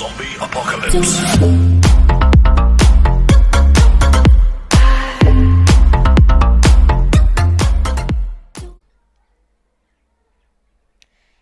Zombie apocalypse.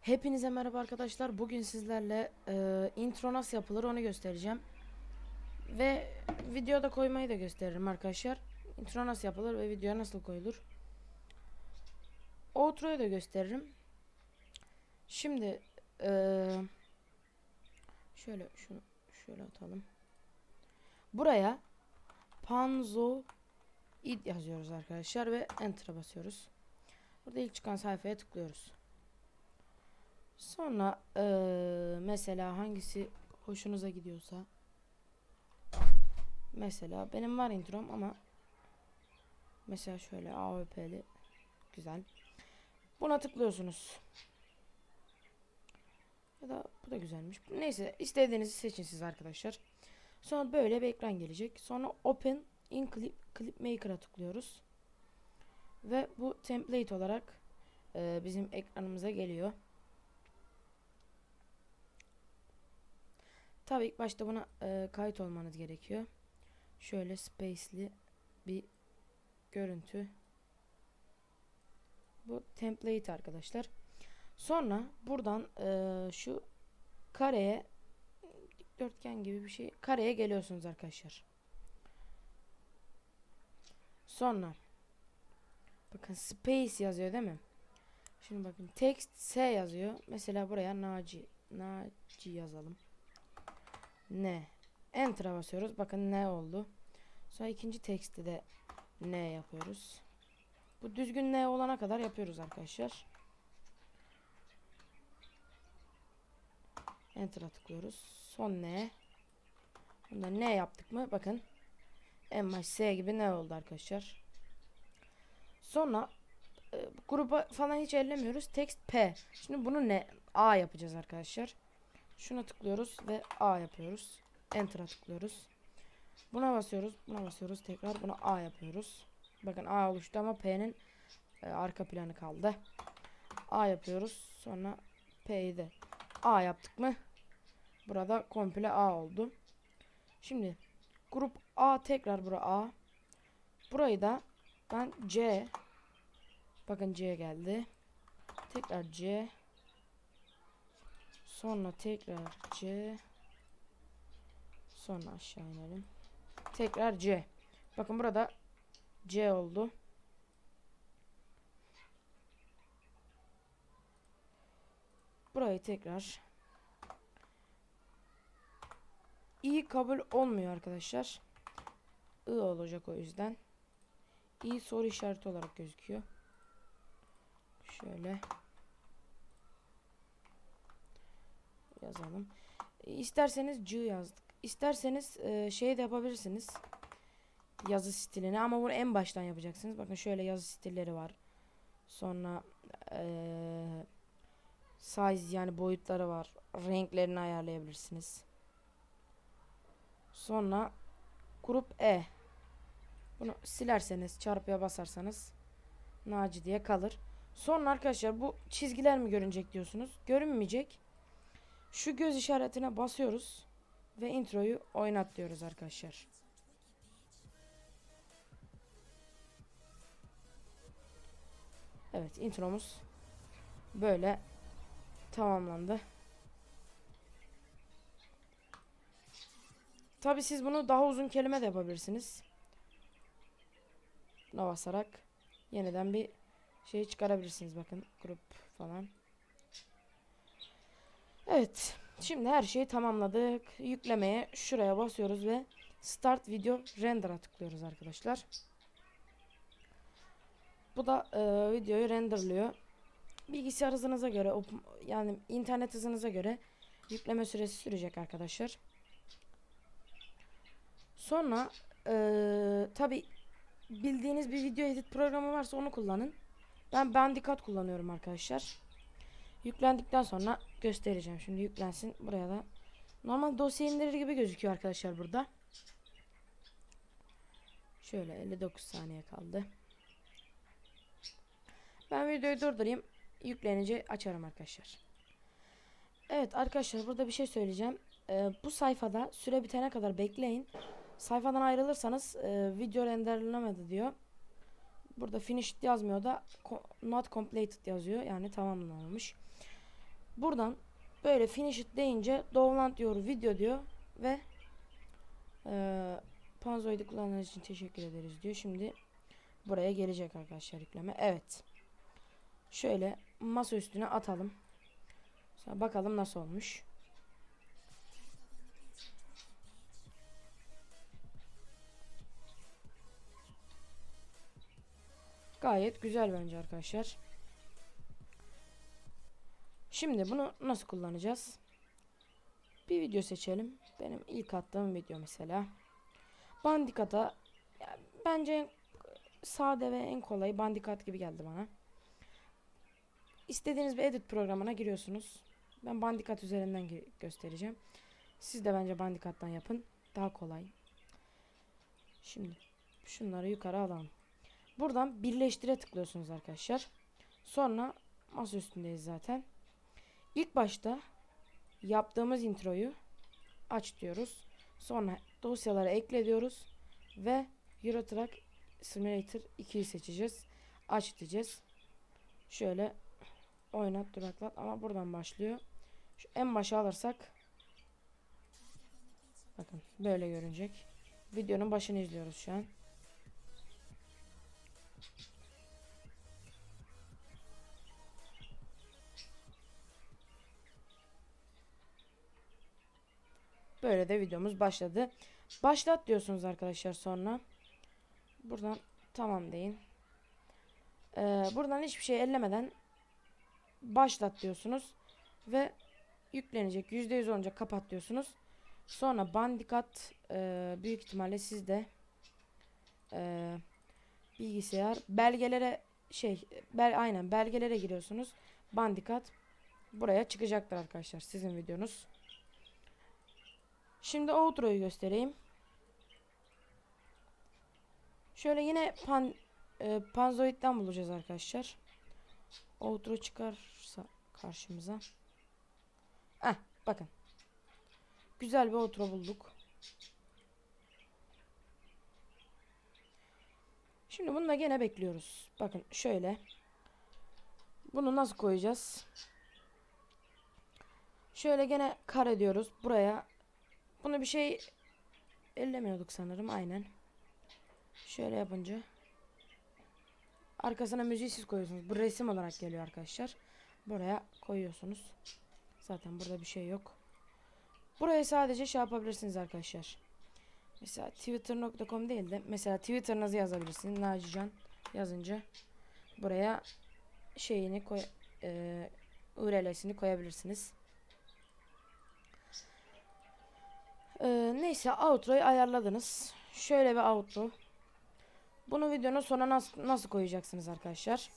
Hepinize merhaba arkadaşlar. Bugün sizlerle e, intro nasıl yapılır onu göstereceğim. Ve videoda koymayı da gösteririm arkadaşlar. Intro nasıl yapılır ve video nasıl koyulur. Outro'yu da gösteririm. Şimdi e, şöyle şunu şöyle atalım. Buraya Panzo id yazıyoruz arkadaşlar ve enter'a basıyoruz. Burada ilk çıkan sayfaya tıklıyoruz. Sonra eee, mesela hangisi hoşunuza gidiyorsa mesela benim var introm ama mesela şöyle AWP'li güzel. Buna tıklıyorsunuz. Ya da bu da güzelmiş. Neyse istediğinizi seçin siz arkadaşlar. Sonra böyle bir ekran gelecek. Sonra Open in Clip, Clip Maker'a tıklıyoruz. Ve bu template olarak eee, bizim ekranımıza geliyor. Tabii ilk başta buna e, kayıt olmanız gerekiyor. Şöyle spaceli bir görüntü. Bu template arkadaşlar. Sonra buradan e, şu kareye dikdörtgen gibi bir şey kareye geliyorsunuz arkadaşlar. Sonra bakın space yazıyor değil mi? Şimdi bakın text S yazıyor. Mesela buraya Naci Naci yazalım ne. Enter'a basıyoruz. Bakın ne oldu. Sonra ikinci teksti de ne yapıyoruz. Bu düzgün ne olana kadar yapıyoruz arkadaşlar. Enter'a tıklıyoruz. Son ne. Bunda ne yaptık mı? Bakın. En baş S gibi ne oldu arkadaşlar. Sonra e, gruba falan hiç ellemiyoruz. Text P. Şimdi bunu ne? A yapacağız arkadaşlar. Şuna tıklıyoruz ve A yapıyoruz. Enter'a tıklıyoruz. Buna basıyoruz. Buna basıyoruz. Tekrar buna A yapıyoruz. Bakın A oluştu ama P'nin e, arka planı kaldı. A yapıyoruz. Sonra P'yi de A yaptık mı? Burada komple A oldu. Şimdi grup A tekrar bura A. Burayı da ben C Bakın C geldi. Tekrar C Sonra tekrar C. Sonra aşağı inelim. Tekrar C. Bakın burada C oldu. Burayı tekrar İ kabul olmuyor arkadaşlar. I olacak o yüzden. İ soru işareti olarak gözüküyor. Şöyle. yazalım. İsterseniz C yazdık. İsterseniz e, şey de yapabilirsiniz. Yazı stilini ama bunu en baştan yapacaksınız. Bakın şöyle yazı stilleri var. Sonra e, size yani boyutları var. Renklerini ayarlayabilirsiniz. Sonra grup E. Bunu silerseniz çarpıya basarsanız Naci diye kalır. Sonra arkadaşlar bu çizgiler mi görünecek diyorsunuz. Görünmeyecek. Şu göz işaretine basıyoruz ve introyu oynat diyoruz arkadaşlar. Evet intromuz böyle tamamlandı. Tabi siz bunu daha uzun kelime de yapabilirsiniz. Buna basarak yeniden bir şey çıkarabilirsiniz bakın grup falan. Evet. Şimdi her şeyi tamamladık. Yüklemeye şuraya basıyoruz ve Start Video Render'a tıklıyoruz arkadaşlar. Bu da e, videoyu renderlıyor. Bilgisayar hızınıza göre yani internet hızınıza göre yükleme süresi sürecek arkadaşlar. Sonra e, tabi bildiğiniz bir video edit programı varsa onu kullanın. Ben Bandicoot kullanıyorum arkadaşlar. Yüklendikten sonra göstereceğim. Şimdi yüklensin. Buraya da normal dosya indirir gibi gözüküyor arkadaşlar burada. Şöyle 59 saniye kaldı. Ben videoyu durdurayım. Yüklenince açarım arkadaşlar. Evet arkadaşlar burada bir şey söyleyeceğim. Ee, bu sayfada süre bitene kadar bekleyin. Sayfadan ayrılırsanız e, video renderlenemedi diyor. Burada finished yazmıyor da not completed yazıyor. Yani tamamlanmamış. Buradan böyle finished deyince download diyor video diyor ve e, Panzoid'i kullandığınız için teşekkür ederiz diyor. Şimdi buraya gelecek arkadaşlar yükleme. Evet. Şöyle masa üstüne atalım. Sonra bakalım nasıl olmuş. Gayet güzel bence arkadaşlar. Şimdi bunu nasıl kullanacağız? Bir video seçelim. Benim ilk attığım video mesela. Bandicat'a ya bence en sade ve en kolay Bandicat gibi geldi bana. İstediğiniz bir edit programına giriyorsunuz. Ben Bandicat üzerinden göstereceğim. Siz de bence Bandicat'tan yapın. Daha kolay. Şimdi şunları yukarı alalım. Buradan birleştire tıklıyorsunuz arkadaşlar. Sonra masa üstündeyiz zaten. İlk başta yaptığımız introyu aç diyoruz. Sonra dosyaları ekle diyoruz. Ve Euro Truck Simulator 2'yi seçeceğiz. Aç diyeceğiz. Şöyle oynat duraklat ama buradan başlıyor. Şu en başa alırsak bakın böyle görünecek. Videonun başını izliyoruz şu an. Böyle de videomuz başladı. Başlat diyorsunuz arkadaşlar sonra. Buradan tamam deyin. Ee, buradan hiçbir şey ellemeden başlat diyorsunuz. Ve yüklenecek. %100 olunca kapat diyorsunuz. Sonra bandikat e, büyük ihtimalle sizde e, bilgisayar belgelere şey bel aynen belgelere giriyorsunuz. Bandikat buraya çıkacaktır arkadaşlar sizin videonuz. Şimdi outro'yu göstereyim. Şöyle yine pan e, Panzoid'den bulacağız arkadaşlar. Outro çıkarsa karşımıza. Ah bakın. Güzel bir outro bulduk. Şimdi bunu da gene bekliyoruz. Bakın şöyle. Bunu nasıl koyacağız? Şöyle gene kare diyoruz. Buraya bunu bir şey ellemiyorduk sanırım aynen. Şöyle yapınca arkasına müziği siz koyuyorsunuz. Bu resim olarak geliyor arkadaşlar. Buraya koyuyorsunuz. Zaten burada bir şey yok. Buraya sadece şey yapabilirsiniz arkadaşlar. Mesela twitter.com değil de mesela twitter'ınızı yazabilirsiniz. Nacican yazınca buraya şeyini koy e, URL'sini koyabilirsiniz. Ee, neyse outro'yu ayarladınız. Şöyle bir outro. Bunu videonun sonuna nasıl, nasıl koyacaksınız arkadaşlar?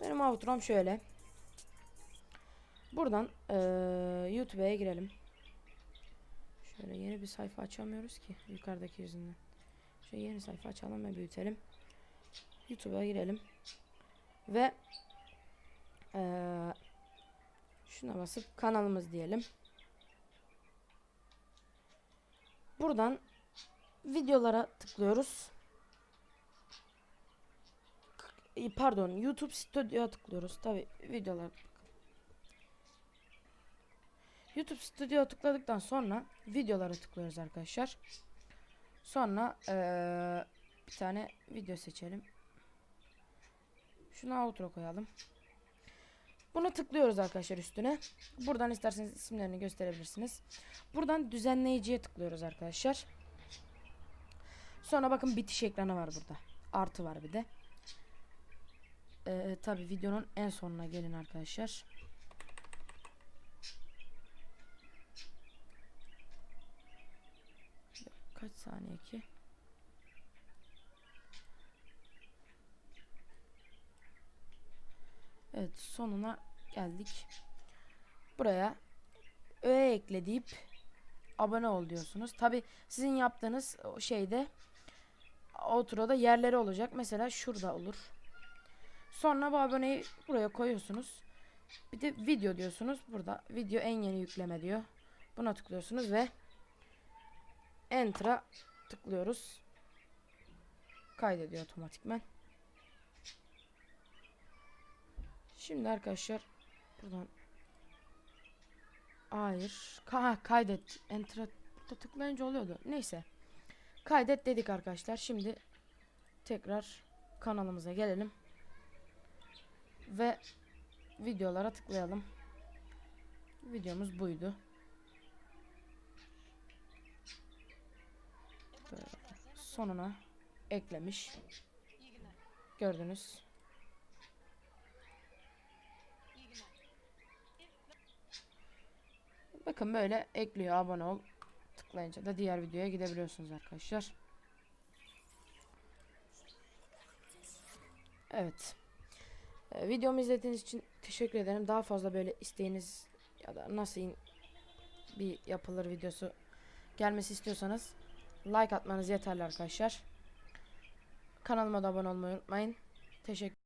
Benim outro'm şöyle. Buradan ee, YouTube'a girelim. Şöyle yeni bir sayfa açamıyoruz ki yukarıdaki yüzünden. Şöyle yeni sayfa açalım ve büyütelim. YouTube'a girelim. Ve ee, şuna basıp kanalımız diyelim. Buradan videolara tıklıyoruz. Pardon, YouTube Studio'ya tıklıyoruz. Tabi videolar. YouTube Studio'ya tıkladıktan sonra videolara tıklıyoruz arkadaşlar. Sonra eee, bir tane video seçelim. Şuna outro koyalım. Bunu tıklıyoruz arkadaşlar üstüne. Buradan isterseniz isimlerini gösterebilirsiniz. Buradan düzenleyiciye tıklıyoruz arkadaşlar. Sonra bakın bitiş ekranı var burada. Artı var bir de. Ee, Tabi videonun en sonuna gelin arkadaşlar. Kaç saniye ki? Evet sonuna geldik. Buraya öğe ekle deyip abone ol diyorsunuz. Tabi sizin yaptığınız o şeyde outro'da yerleri olacak. Mesela şurada olur. Sonra bu aboneyi buraya koyuyorsunuz. Bir de video diyorsunuz. Burada video en yeni yükleme diyor. Buna tıklıyorsunuz ve Enter'a tıklıyoruz. Kaydediyor otomatikmen. Şimdi arkadaşlar buradan Hayır. Ka kaydet. Enter'a tıklayınca oluyordu. Neyse. Kaydet dedik arkadaşlar. Şimdi tekrar kanalımıza gelelim. Ve videolara tıklayalım. Videomuz buydu. Böyle sonuna eklemiş. Gördünüz. Bakın böyle ekliyor abone ol. Tıklayınca da diğer videoya gidebiliyorsunuz arkadaşlar. Evet. Ee, videomu izlediğiniz için teşekkür ederim. Daha fazla böyle isteğiniz ya da nasıl bir yapılır videosu gelmesi istiyorsanız like atmanız yeterli arkadaşlar. Kanalıma da abone olmayı unutmayın. Teşekkür